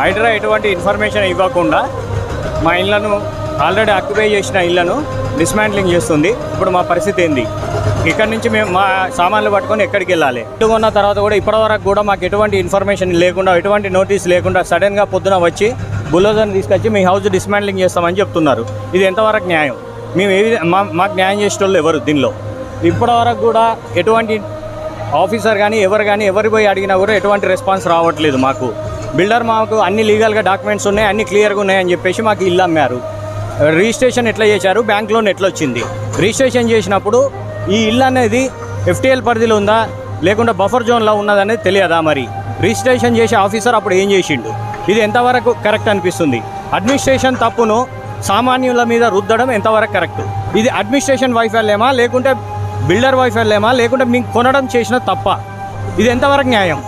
హైడ్రా ఎటువంటి ఇన్ఫర్మేషన్ ఇవ్వకుండా మా ఇళ్ళను ఆల్రెడీ ఆక్యుపై చేసిన ఇళ్ళను డిస్మాంట్లింగ్ చేస్తుంది. ఇప్పుడు మా పరిస్థితి ఏంది? ఇక్కడి నుంచి మేము మా సామాన్లు పట్టుకొని ఎక్కడికి వెళ్ళాలి? ఇటు కొన్న తర్వాత కూడా ఇప్పటివరకు కూడా మాకు ఎటువంటి ఇన్ఫర్మేషన్ లేకుండా ఎటువంటి నోటీస్ లేకుండా సడన్గా పొద్దున వచ్చి బుల్లోజర్ని తీసుకొచ్చి మీ హౌస్ డిస్మాంట్లింగ్ చేస్తామని చెప్తున్నారు. ఇది ఎంతవరకు న్యాయం? మేము ఏ మా మాకు న్యాయం చేసేటోళ్ళు ఎవరు దీనిలో? ఇప్పటివరకు కూడా ఎటువంటి ఆఫీసర్ కానీ ఎవరు కానీ ఎవరు పోయి అడిగినా కూడా ఎటువంటి రెస్పాన్స్ రావట్లేదు మాకు. బిల్డర్ మాకు అన్ని లీగల్గా డాక్యుమెంట్స్ ఉన్నాయి అన్ని క్లియర్గా ఉన్నాయని చెప్పేసి మాకు ఇల్లు అమ్మారు. రిజిస్ట్రేషన్ ఎట్లా చేశారు బ్యాంక్ లోన్ ఎట్లా వచ్చింది? రిజిస్ట్రేషన్ చేసినప్పుడు ఈ ఇల్లు అనేది ఎఫ్టీఎల్ పరిధిలో ఉందా లేకుండా బఫర్ జోన్లో ఉన్నదనేది తెలియదా మరి? రిజిస్ట్రేషన్ చేసే ఆఫీసర్ అప్పుడు ఏం చేసిండు? ఇది ఎంతవరకు కరెక్ట్ అనిపిస్తుంది? అడ్మినిస్ట్రేషన్ తప్పును సామాన్యుల మీద రుద్దడం ఎంతవరకు కరెక్ట్? ఇది అడ్మినిస్ట్రేషన్ వైఫల్యమా లేకుంటే బిల్డర్ వైఫల్యమా లేకుంటే మీకు కొనడం చేసిన తప్ప? ఇది ఎంతవరకు న్యాయం?